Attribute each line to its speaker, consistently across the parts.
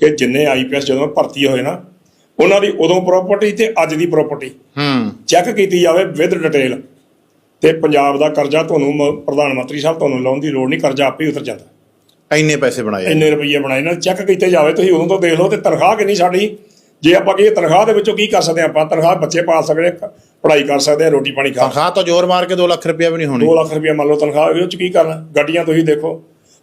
Speaker 1: ਕਿ ਜਿੰਨੇ ਆਈਪੀਐਸ ਜਦੋਂ ਭਰਤੀ ਹੋਏ ਨਾ ਉਹਨਾਂ ਦੀ ਉਦੋਂ ਪ੍ਰਾਪਰਟੀ ਤੇ ਅੱਜ ਦੀ ਪ੍ਰਾਪਰਟੀ
Speaker 2: ਹੂੰ।
Speaker 1: ਚੈੱਕ ਕੀਤੀ ਜਾਵੇ ਵਿਦ ਡਿਟੇਲ ਤੇ ਪੰਜਾਬ ਦਾ ਕਰਜ਼ਾ ਤੁਹਾਨੂੰ ਮ- ਪ੍ਰਧਾਨ ਮੰਤਰੀ ਸਾਹਿਬ ਤੁਹਾਨੂੰ ਲਾਉਣ ਦੀ ਲੋੜ ਨਹੀਂ ਕਰਜ਼ਾ ਆਪੇ ਹੀ ਉਤਰ ਜਾਂਦਾ।
Speaker 2: ਇੰਨੇ ਪੈਸੇ ਬਣਾਏ
Speaker 1: ਇੰਨੇ ਰੁਪਈਏ ਬਣਾਏ ਨਾ ਚੈੱਕ ਕੀਤੇ ਜਾਵੇ ਤੁਸੀਂ ਉਦੋਂ ਤੋਂ ਦੇਖ ਲਓ ਤੇ ਤਨਖਾਹ ਕਿੰਨੀ ਸਾਡੀ। ਜੇ ਆਪਾਂ ਕਹੀਏ ਤਨਖਾਹ ਦੇ ਵਿੱਚੋਂ ਕੀ ਕਰ ਸਕਦੇ ਆਪਾਂ? ਤਨਖਾਹ ਬੱਚੇ ਪਾਲ ਸਕਦੇ ਹਾਂ, ਪੜ੍ਹਾਈ ਕਰ ਸਕਦੇ ਆ ਰੋਟੀ ਪਾਣੀ ਖਾ
Speaker 2: ਤਨਖਾਹ ਤਾਂ ਜ਼ੋਰ ਮਾਰ ਕੇ 2 ਲੱਖ ਰੁਪਇਆ ਵੀ ਨਹੀਂ ਹੋਣੀ।
Speaker 1: 2 ਲੱਖ ਰੁਪਏ ਮੰਨ ਲਓ ਤਨਖਾਹ ਉਹਦੇ ਵਿੱਚ ਕੀ ਕਰਨਾ? ਗੱਡੀਆਂ ਤੁਸੀਂ ਦੇਖੋ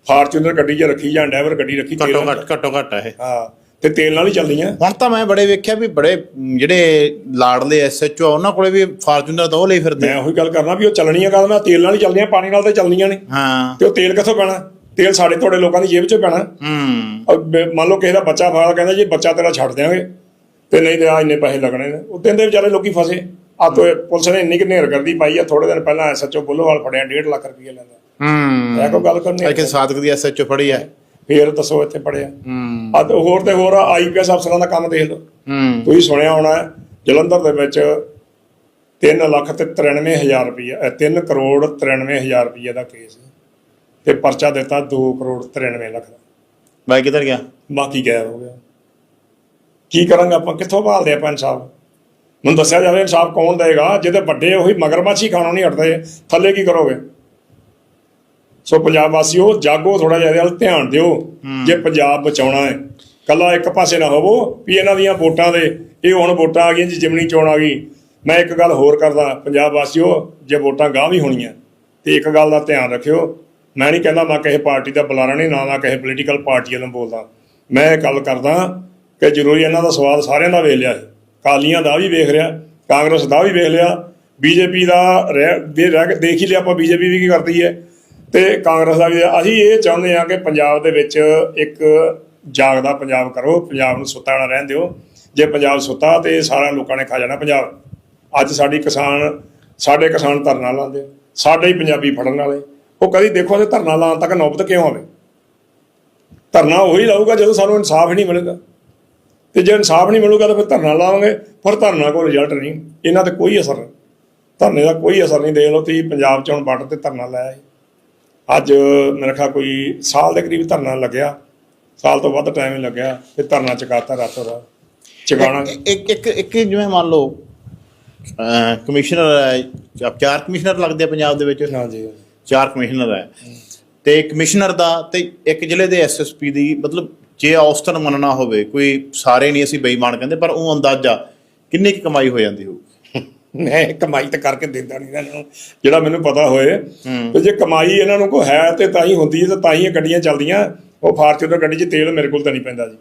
Speaker 1: ਫਾਰਚੂਨਰ ਗੱਡੀ 'ਚ ਰੱਖੀ ਜਾਂ ਡਰਾਈਵਰ ਗੱਡੀ ਰੱਖੀ ਤੇਲ
Speaker 2: ਘੱਟੋ
Speaker 1: ਨਾਲ-
Speaker 2: ਘੱਟ ਘੱਟੋ ਘੱਟ ਹੈ ਇਹ।
Speaker 1: ਹਾਂ ਤੇ ਤੇਲ ਨਾਲ ਹੀ ਚੱਲਦੀਆਂ।
Speaker 2: ਹੁਣ ਤਾਂ ਮੈਂ ਬੜੇ ਵੇਖਿਆ ਵੀ ਬੜੇ ਜਿਹੜੇ ਲਾੜਲੇ ਐਸਐਚਓ ਉਹਨਾਂ ਕੋਲੇ ਵੀ ਫਾਰਚੂਨਰ ਤਾਂ ਉਹ ਲਈ ਫਿਰਦੇ।
Speaker 1: ਮੈਂ ਉਹੀ ਗੱਲ ਕਰਨਾ ਵੀ ਉਹ ਚੱਲਣੀਆਂ ਕਦਮ ਆ ਤੇਲ ਨਾਲ ਹੀ ਚੱਲਦੀਆਂ ਪਾਣੀ ਨਾਲ ਤਾਂ ਚੱਲਣੀਆਂ ਨਹੀਂ
Speaker 2: ਹਾਂ।
Speaker 1: ਤੇ ਉਹ ਤੇਲ ਕਿੱਥੋਂ ਪੈਣਾ? ਤੇਲ ਸਾਡੇ ਤੁਹਾਡੇ ਲੋਕਾਂ ਦੀ ਜੇਬ 'ਚੋਂ ਪੈਣਾ।
Speaker 2: ਹੂੰ।
Speaker 1: ਮੰਨ ਲਓ ਕਿਸੇ ਦਾ ਬੱਚਾ ਫਾਲ ਕਹਿੰਦਾ ਜੀ ਬੱਚਾ ਤੇਰਾ ਛੱਡ ਦਿਆਂਗੇ। ਤੇ ਨਹੀਂ ਤੇ ਆ ਇੰਨੇ ਪੈਸੇ ਲੱਗਣੇ ਨੇ। ਉਹ ਦਿਨ ਦੇ ਵਿਚਾਰੇ ਲੋਕੀ ਫਸੇ। ਆ ਤੋਂ ਪੁਲਿਸ ਨੇ ਇੰਨੀ ਕਿ ਨੇਰਗਰਦੀ ਪਾਈ ਆ ਥੋੜੇ ਦਿਨ ਪਹਿਲਾਂ ਐਸਐਚਓ ਬੁੱਲੋਵਾਲ ਫੜਿਆ 1.5 ਲੱਖ ਰੁਪਏ ਲੈਂਦਾ।
Speaker 2: ਹੂੰ।
Speaker 1: ਇਹ ਕੋਈ ਗੱਲ ਕਰਨੀ
Speaker 2: ਲੇਕਿਨ ਸਾਦਕ ਦੀ ਐਸਐਚਓ ਫੜੀ ਹੈ।
Speaker 1: ਫੇਰ ਦੱਸੋ ਇੱਥੇ ਪੜਿਆ
Speaker 2: ਹੂੰ।
Speaker 1: ਤੇ ਹੋਰ ਤੇ ਹੋਰ ਆਈਪੀਐਸ ਅਫਸਰਾਂ ਦਾ ਕੰਮ ਦੇਖ ਲਓ।
Speaker 2: ਹੂੰ।
Speaker 1: ਤੁਸੀਂ ਸੁਣਿਆ ਹੋਣਾ ਹੈ, ਜਲੰਧਰ ਦੇ ਵਿੱਚ 3 ਲੱਖ ਤੇ 93 ਹਜ਼ਾਰ ਰੁਪਏ 3 ਕਰੋੜ 93 ਹਜ਼ਾਰ ਰੁਪਏ ਦਾ ਕੇਸ ਹੈ। ਤੇ ਪਰਚਾ ਦਿੱਤਾ 2 ਕਰੋੜ 93 ਲੱਖ ਦਾ।
Speaker 2: ਬਾਈ ਕਿੱਧਰ ਗਿਆ?
Speaker 1: ਬਾਕੀ ਗਾਇਬ ਹੋ ਗਿਆ। ਕੀ ਕਰਾਂਗੇ ਆਪਾਂ? ਕਿੱਥੋਂ ਭਾਲਦੇ ਆਪਾਂ ਇਨਸਾਫ? ਮੈਨੂੰ ਦੱਸਿਆ ਜਾਵੇ ਇਨਸਾਫ ਕੌਣ ਦੇਗਾ? ਜਿਹਦੇ ਵੱਡੇ ਉਹੀ ਮਗਰਮੱਛ ਹੀ ਖਾਣੋਂ ਨਹੀਂ ਹਟਦੇ। ਥੱਲੇ ਕੀ ਕਰੋਗੇ? ਸੋ ਪੰਜਾਬ ਵਾਸੀਓ ਜਾਗੋ ਥੋੜਾ ਜਿਹਾ ਇਹਦੇ ਵੱਲ ਧਿਆਨ ਦਿਓ। ਜੇ ਪੰਜਾਬ ਬਚਾਉਣਾ ਹੈ ਕੱਲਾ ਇੱਕ ਪਾਸੇ ਨਾ ਹੋਵੋ ਵੀ ਇਹਨਾਂ ਦੀਆਂ ਵੋਟਾਂ ਦੇ ਇਹ ਹੁਣ ਵੋਟਾਂ ਆ ਗਈਆਂ ਜੀ ਜਿਮਣੀ ਚੋਣ ਆ ਗਈ। ਮੈਂ ਇੱਕ ਗੱਲ ਹੋਰ ਕਰਦਾ ਪੰਜਾਬ ਵਾਸੀਓ ਜੇ ਵੋਟਾਂ ਗਾਂ ਵੀ ਹੋਣੀਆਂ ਤੇ ਇੱਕ ਗੱਲ ਦਾ ਧਿਆਨ ਰੱਖਿਓ। ਮੈਂ ਨਹੀਂ ਕਹਿੰਦਾ ਮੈਂ ਕਿਸੇ ਪਾਰਟੀ ਦਾ ਬੁਲਾਰਾ ਨਹੀਂ ਨਾ ਮੈਂ ਕਿਸੇ ਪੋਲੀਟੀਕਲ ਪਾਰਟੀ ਵੱਲੋਂ ਬੋਲਦਾ। ਮੈਂ ਇਹ ਗੱਲ ਕਰਦਾ ਕਿ ਜ਼ਰੂਰੀ ਇਹਨਾਂ ਦਾ ਸਵਾਦ ਸਾਰਿਆਂ ਦਾ ਵੇਖ ਲਿਆ ਹੈ। ਅਕਾਲੀਆਂ ਦਾ ਵੀ ਵੇਖ ਰਿਹਾ ਕਾਂਗਰਸ ਦਾ ਵੀ ਵੇਖ ਲਿਆ ਬੀਜੇਪੀ ਦਾ ਦੇਖ ਹੀ ਲਿਆ ਆਪਾਂ ਬੀਜੇਪੀ ਵੀ ਕੀ ਕਰਦੀ ਹੈ? ਤੇ ਕਾਂਗਰਸ ਦਾ ਵੀ ਅਸੀਂ ਇਹ ਚਾਹੁੰਦੇ ਹਾਂ ਕਿ ਪੰਜਾਬ ਦੇ ਵਿੱਚ ਇੱਕ ਜਾਗਦਾ ਪੰਜਾਬ ਕਰੋ, ਪੰਜਾਬ ਨੂੰ ਸੁੱਤਾ ਨਾ ਰਹਿਣ ਦਿਓ। ਜੇ ਪੰਜਾਬ ਸੁੱਤਾ ਤੇ ਸਾਰਾ ਲੋਕਾਂ ਨੇ ਖਾ ਜਾਣਾ ਪੰਜਾਬ। ਅੱਜ ਸਾਡੀ ਕਿਸਾਨ, ਸਾਡੇ ਕਿਸਾਨ ਧਰਨਾ ਲਾਉਂਦੇ ਸਾਡੇ ਹੀ ਪੰਜਾਬੀ ਫੜਨ ਵਾਲੇ। ਉਹ ਕਦੀ ਦੇਖੋ ਤੇ ਧਰਨਾ ਲਾਉਣ ਤੱਕ ਨੌਬਤ ਕਿਉਂ ਆਵੇ? ਧਰਨਾ ਉਹੀ ਲਾਊਗਾ ਜਦੋਂ ਸਾਨੂੰ ਇਨਸਾਫ ਨਹੀਂ ਮਿਲੇਗਾ। ਤੇ ਜੇ ਇਨਸਾਫ ਨਹੀਂ ਮਿਲੂਗਾ ਤਾਂ ਫਿਰ ਧਰਨਾ ਲਾਵਾਂਗੇ। ਫਿਰ ਧਰਨਾ ਕੋਈ ਰਿਜ਼ਲਟ ਨਹੀਂ। ਇਹਨਾਂ ਤੇ ਕੋਈ ਅਸਰ ਨਹੀਂ। ਧਰਨੇ ਦਾ ਕੋਈ ਅਸਰ ਨਹੀਂ। ਦੇਖ ਲਓ ਤੁਸੀਂ ਪੰਜਾਬ 'ਚ ਹੁਣ ਬਾਰਡਰ ਤੇ ਧਰਨਾ ਲਾਇਆ ਹੈ ਅੱਜ ਮੇਰੇ ਖਿਆਲ ਕੋਈ ਸਾਲ ਦੇ ਕਰੀਬ ਧਰਨਾ ਲੱਗਿਆ। ਸਾਲ ਤੋਂ ਵੱਧ ਟਾਈਮ ਹੀ ਲੱਗਿਆ ਤੇ ਧਰਨਾ ਚੁਕਾਤਾ ਰਾਤੋਂ ਰਾਤ ਚੁਕਾਉਣਾ।
Speaker 2: ਇੱਕ ਇੱਕ ਇੱਕ ਜਿਵੇਂ ਮੰਨ ਲਓ ਕਮਿਸ਼ਨਰ ਹੈ ਜਾਂ ਚਾਰ ਕਮਿਸ਼ਨਰ ਲੱਗਦੇ ਪੰਜਾਬ ਦੇ ਵਿੱਚ।
Speaker 1: ਹਾਂਜੀ
Speaker 2: ਚਾਰ ਕਮਿਸ਼ਨਰ ਹੈ। ਤੇ ਕਮਿਸ਼ਨਰ ਦਾ ਤੇ ਇੱਕ ਜ਼ਿਲ੍ਹੇ ਦੇ ਐਸਐਸਪੀ ਦੀ ਮਤਲਬ ਜੇ ਔਸਤਨ ਮੰਨਣਾ ਹੋਵੇ ਕੋਈ ਸਾਰੇ ਨਹੀਂ ਅਸੀਂ ਬੇਈਮਾਨ ਕਹਿੰਦੇ ਪਰ ਉਹ ਅੰਦਾਜ਼ਾ ਕਿੰਨੀ ਕੁ ਕਮਾਈ ਹੋ ਜਾਂਦੀ ਹੋਊ?
Speaker 1: ਮੈਂ ਕਮਾਈ ਤਾਂ ਕਰਕੇ ਦਿੰਦਾ ਨਹੀਂ ਇਹਨਾਂ ਨੂੰ ਜਿਹੜਾ ਮੈਨੂੰ ਪਤਾ ਹੋਏ। ਤੇ ਜੇ ਕਮਾਈ ਇਹਨਾਂ ਨੂੰ ਕੋਈ ਹੈ ਤੇ ਤਾਂ ਹੀ ਹੁੰਦੀ ਹੈ ਤੇ ਤਾਂ ਹੀ ਇਹ ਗੱਡੀਆਂ ਚੱਲਦੀਆਂ ਉਹ ਫਾਰਚੂਨਰ ਗੱਡੀ 'ਚ ਤੇਲ ਮੇਰੇ ਕੋਲ ਤਾਂ ਨਹੀਂ ਪੈਂਦਾ ਜੀ।